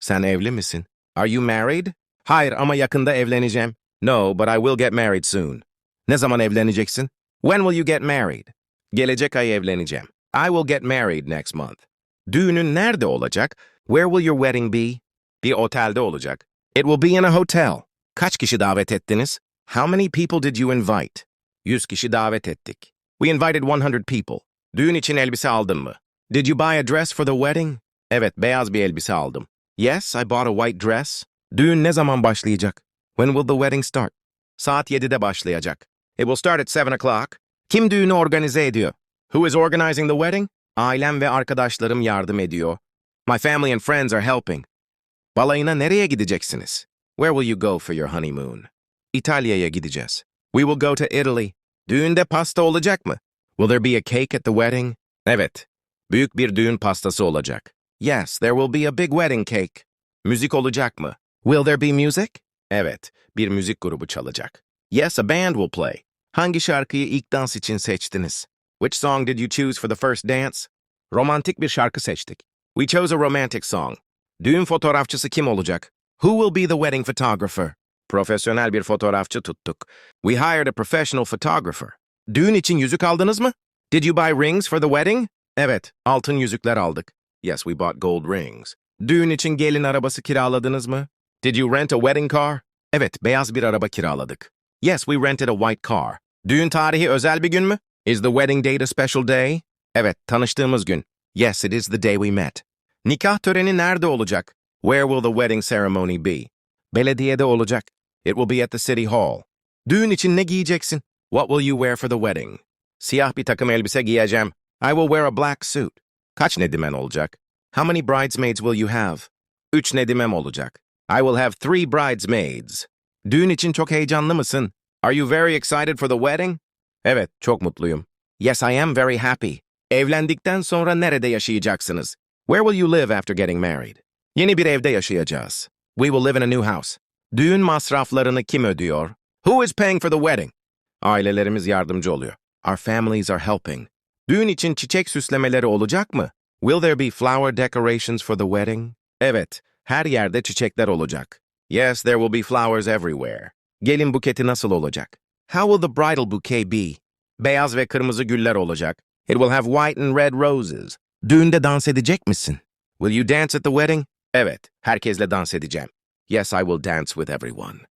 Sen evli misin? Are you married? Hayır ama yakında evleneceğim. No, but I will get married soon. Ne zaman evleneceksin? When will you get married? Gelecek ay evleneceğim. I will get married next month. Düğünün nerede olacak? Where will your wedding be? Bir otelde olacak. It will be in a hotel. Kaç kişi davet ettiniz? How many people did you invite? 100 kişi davet ettik. We invited 100 people. Düğün için elbise aldın mı? Did you buy a dress for the wedding? Evet, beyaz bir elbise aldım. Yes, I bought a white dress. Düğün ne zaman başlayacak? When will the wedding start? Saat 7'de başlayacak. It will start at 7 o'clock. Kim düğünü organize ediyor? Who is organizing the wedding? Ailem ve arkadaşlarım yardım ediyor. My family and friends are helping. Balayına nereye gideceksiniz? Where will you go for your honeymoon? İtalya'ya gideceğiz. We will go to Italy. Düğünde pasta olacak mı? Will there be a cake at the wedding? Evet. Büyük bir düğün pastası olacak. Yes, there will be a big wedding cake. Müzik olacak mı? Will there be music? Evet, bir müzik grubu çalacak. Yes, a band will play. Hangi şarkıyı ilk dans için seçtiniz? Which song did you choose for the first dance? Romantik bir şarkı seçtik. We chose a romantic song. Düğün fotoğrafçısı kim olacak? Who will be the wedding photographer? Profesyonel bir fotoğrafçı tuttuk. We hired a professional photographer. Düğün için yüzük aldınız mı? Did you buy rings for the wedding? Evet, altın yüzükler aldık. Yes, we bought gold rings. Düğün için gelin arabası kiraladınız mı? Did you rent a wedding car? Evet, beyaz bir araba kiraladık. Yes, we rented a white car. Düğün tarihi özel bir gün mü? Is the wedding date a special day? Evet, tanıştığımız gün. Yes, it is the day we met. Nikah töreni nerede olacak? Where will the wedding ceremony be? Belediyede olacak. It will be at the city hall. Düğün için ne giyeceksin? What will you wear for the wedding? Siyah bir takım elbise giyeceğim. I will wear a black suit. Kaç nedimen olacak? How many bridesmaids will you have? Üç nedimem olacak. I will have three bridesmaids. Düğün için çok heyecanlı mısın? Are you very excited for the wedding? Evet, çok mutluyum. Yes, I am very happy. Evlendikten sonra nerede yaşayacaksınız? Where will you live after getting married? Yeni bir evde yaşayacağız. We will live in a new house. Düğün masraflarını kim ödüyor? Who is paying for the wedding? Ailelerimiz yardımcı oluyor. Our families are helping. Düğün için çiçek süslemeleri olacak mı? Will there be flower decorations for the wedding? Evet, her yerde çiçekler olacak. Yes, there will be flowers everywhere. Gelin buketi nasıl olacak? How will the bridal bouquet be? Beyaz ve kırmızı güller olacak. It will have white and red roses. Düğünde dans edecek misin? Will you dance at the wedding? Evet, herkesle dans edeceğim. Yes, I will dance with everyone.